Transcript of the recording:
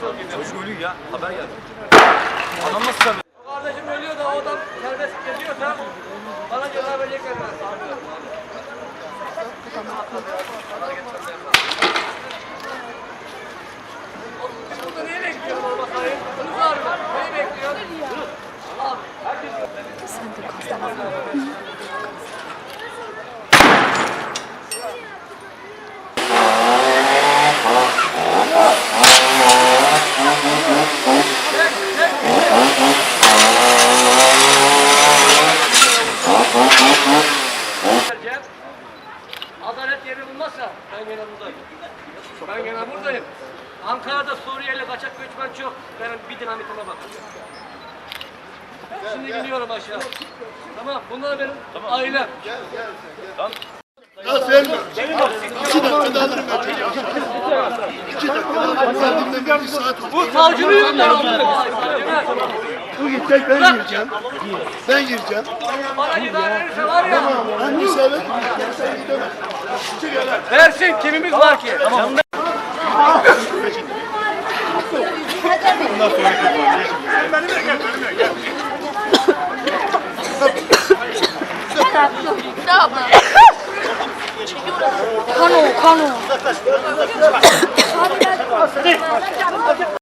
Çocuk ölüyor ya. Haber geldi. Adam nasıl tabii? Kardeşim ölüyor da o adam serbest geziyorsa bana ceza verecekler. Burada neyi bekliyorsun o masayı? Bunu soruyorum. Neyi bekliyorsun? Abi. vereceğim. Adalet yeri bulmazsa ben gene buradayım. Ben gene buradayım. Ankara'da Suriyeli kaçak göçmen çok. Benim bir dinamitime bak. Şimdi gidiyorum aşağı. Tamam bunlar benim ailem. Ya vermiyorum. İki dakikada alırım ben çocuğu. İki dakikada alırım. Verdiğimden beri bir saat. Bu savcı mıyım ben? Gidecek ben gireceğim. Ben gireceğim. Bana ceza verirse var ya. Ben müsaade Sen gidemem. Çık hele. Versin kimimiz var ki? Tamam. Kano, kano.